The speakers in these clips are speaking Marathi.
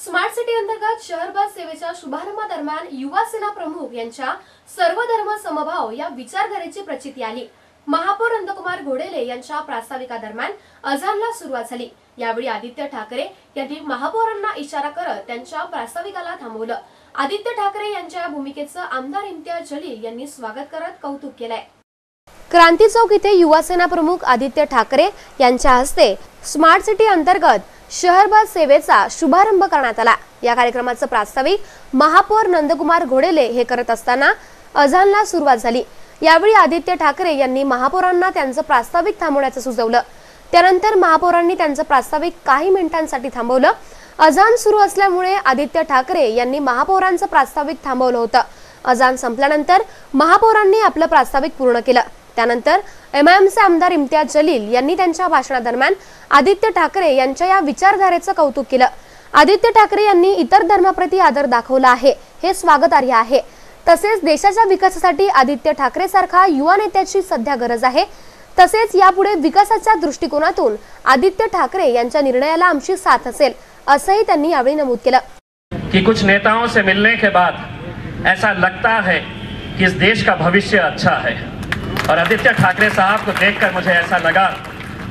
स्मार्ट सिटी अंतर्गत शहर बस सेवेच्या शुभारंभादरम्यान युवा सेना प्रमुख यांच्या सर्व धर्म समभाव या विचारधारेची प्रचिती आली. महापौर नंदकुमार घोडेले यांच्या प्रास्ताविकादरम्यान अझानला सुरुवात झाली. यावेळी आदित्य ठाकरे यांनी महापौरांना इशारा करत त्यांच्या प्रास्ताविकाला थांबवलं. आदित्य ठाकरे यांच्या भूमिकेचं आमदार इम्तियाज जलील यांनी स्वागत करत कौतुक केलंय. क्रांती चौक इथे युवासेना प्रमुख आदित्य ठाकरे यांच्या हस्ते स्मार्ट सिटी अंतर्गत शहर बस सेवेचा शुभारंभ करण्यात आला. या कार्यक्रमाचं प्रास्ताविक महापौर नंदकुमार घोडेले हे करत असताना अझानला सुरुवात झाली. यावेळी आदित्य ठाकरे यांनी महापौरांना त्यांचं प्रास्ताविक थांबवण्याचं सुचवलं. त्यानंतर महापौरांनी त्यांचं प्रास्ताविक काही मिनिटांसाठी थांबवलं. अजान सुरू असल्यामुळे आदित्य ठाकरे यांनी महापौरांचं प्रास्ताविक थांबवलं होतं. अजान संपल्यानंतर महापौरांनी आपलं प्रास्ताविक पूर्ण केलं. त्यानंतर एमआयएमचे आमदार इम्तियाज जलील यांनी त्यांच्या भाषणादरम्यान आदित्य ठाकरे यांच्या या विचारधारेचं कौतुक केलं. आदित्य ठाकरे यांनी इतर धर्माप्रती आदर दाखवला आहे हे स्वागतार्ह आहे. तसेच देशाच्या विकासासाठी आदित्य ठाकरे सारखा युवा नेत्याची सध्या गरज आहे. तसेच यापुढे विकासाच्या दृष्टिकोनातून आदित्य ठाकरे यांच्या निर्णयाला आमची साथ असेल असंही त्यांनी यावेळी नमूद केलं. की कुछ नेताओं से मिलने के बाद ऐसा लगता है कि इस देश का भविष्य अच्छा है। और आदित्य ठाकरे साहब को देखकर मुझे ऐसा लगा,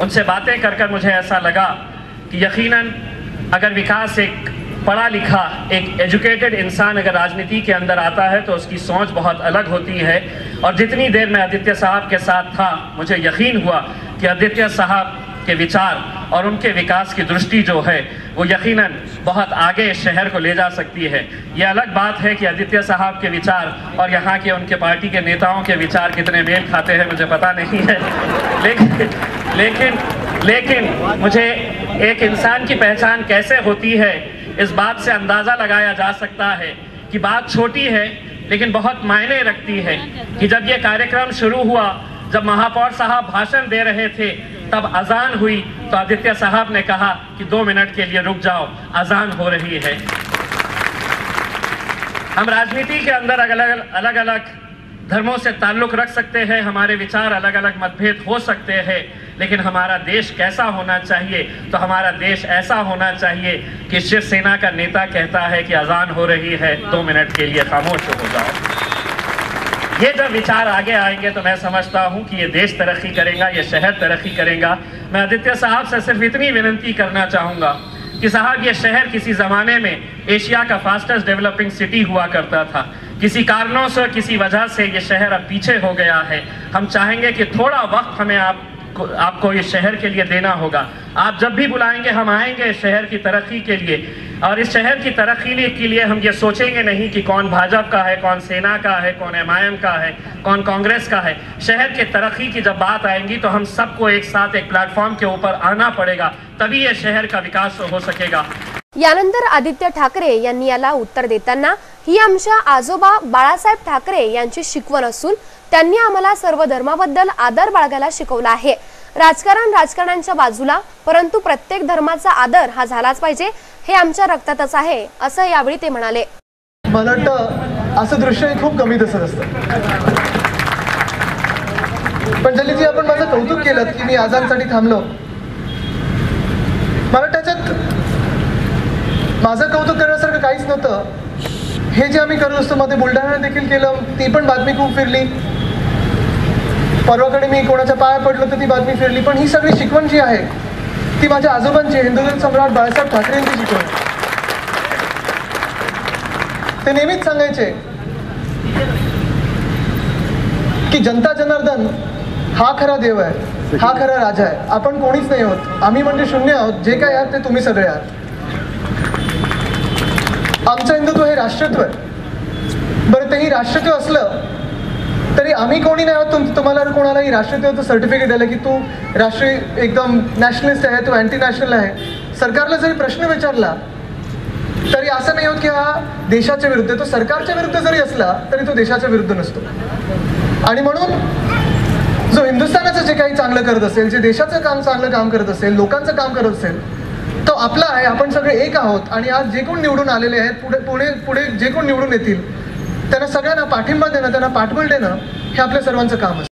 उनसे बातें कर कर मुझे ऐसा लगा कि यकीनन अगर विकास एक पढ़ा लिखा एक एजुकेटेड इंसान अगर राजनीति के अंदर आता है तो उसकी सोच बहुत अलग होती है। और जितनी देर मैं आदित्य साहब के साथ था, मुझे यकीन हुआ कि आदित्य साहब के विचार और उनके विकास की दृष्टि जो है, वो यकीनन बहुत आगे शहर को ले जा सकती है। ये अलग बात है कि आदित्य साहब के विचार और यहाँ के उनके पार्टी के नेताओं के विचार कितने मेल खाते हैं, मुझे पता नहीं है। लेकिन लेकिन लेकिन मुझे एक इंसान की पहचान कैसे होती है, इस बात से अंदाज़ा लगाया जा सकता है कि बात छोटी है, लेकिन बहुत मायने रखती है कि जब ये कार्यक्रम शुरू हुआ जब महापौर साहब भाषण दे रहे थे, तब अजान हुई। तो आदित्य साहब ने कहा कि दो मिनट के लिए रुक जाओ, अजान हो रही है। हम राजनीति के अंदर अलग अलग अलग धर्मों से ताल्लुक रख सकते हैं, हमारे विचार अलग अलग मतभेद हो सकते हैं, लेकिन हमारा देश कैसा होना चाहिए? तो हमारा देश ऐसा होना चाहिए कि शिवसेना का नेता कहता है कि अजान हो रही है, दो मिनट के लिए खामोश हो जाओ। ये जब विचार आगे आएँगे तो मैं समझता हूँ कि ये देश तरक्की करेगा, ये शहर तरक्की करेगा। मैं आदित्य साहब से सिर्फ़ इतनी विनती करना चाहूँगा कि साहब, ये शहर किसी ज़माने में एशिया का फास्टेस्ट डेवलपिंग सिटी हुआ करता था। किसी कारणों से, किसी वजह से ये शहर अब पीछे हो गया है। हम चाहेंगे कि थोड़ा वक्त हमें आप आपको इस शहर के लिए देना होगा। आप जब भी बुलाएँगे, हम आएँगे शहर की तरक्की के लिए। और इस शहर की तरक्की के लिए हम ये सोचेंगे नहीं कि कौन भाजपा का है, कौन सेना का है, कौन एम का है, कौन कांग्रेस का है। शहर के तरक्की की जब बात आएँगी तो हम सबको एक साथ एक प्लेटफॉर्म के ऊपर आना पड़ेगा, तभी ये शहर का विकास हो सकेगा। यानंतर आदित्य ठाकरे यांनी याला उत्तर देताना, ही आमच्या आजोबा बाळासाहेब ठाकरे यांची शिकवण असून त्यांनी आम्हाला सर्व धर्माबद्दल आदर बाळगायला शिकवला आहे. राजकारण राजकारणांच्या बाजूला परंतु प्रत्येक धर्माचा आदर हा झालाच पाहिजे हे आमच्या रक्तातच आहे असं यावेळी ते म्हणाले. मला वाटतं असं दृश्य खूप कमी दिसत असतं. पण जी आपण माझं कौतुक केलं की मी आजांसाठी थांबलो मला त्याच्यात माझं कौतुक करण्यासारखं काहीच नव्हतं. हे जे आम्ही करत असतो मध्ये बुलढाणा देखील केलं ती पण बातमी खूप फिरली. परवाकडे मी कोणाच्या पाया पडलो तर ती बातमी फिरली. पण ही सगळी शिकवण जी आहे ती माझ्या आजोबांची हिंदुस्थान सम्राट बाळासाहेब ठाकरेंची शिकवण ते नेहमीच सांगायचे की जनता जनार्दन हा खरा देव आहे हा खरा राजा आहे. आपण कोणीच नाही आहोत. आम्ही म्हणजे शून्य आहोत. जे काय आहात ते तुम्ही सगळे आहात. आमचं हिंदुत्व हे राष्ट्रत्व आहे. बरं तेही राष्ट्रत्व असलं तरी आम्ही कोणी नाही आहोत. तुम तुम्हाला कोणालाही राष्ट्रीयत्वाचं सर्टिफिकेट द्यायला की तू राष्ट्रीय एकदम नॅशनलिस्ट आहे तू अँटी नॅशनल आहे. सरकारला जरी प्रश्न विचारला तरी असं नाही होत की हा देशाच्या विरुद्ध आहे. तो सरकारच्या विरुद्ध जरी असला तरी तो देशाच्या विरुद्ध नसतो. आणि म्हणून जो हिंदुस्थानाचं जे काही चांगलं करत असेल जे देशाचं काम चांगलं काम करत असेल लोकांचं काम करत असेल तो आपला आहे आपण सगळे एक आहोत. आणि आज जे कोण निवडून आलेले आहेत पुढे पुढे पुढे जे कोण निवडून येतील त्यांना सगळ्यांना पाठिंबा देणं त्यांना पाठबळ देणं हे आपल्या सर्वांचं काम असतं.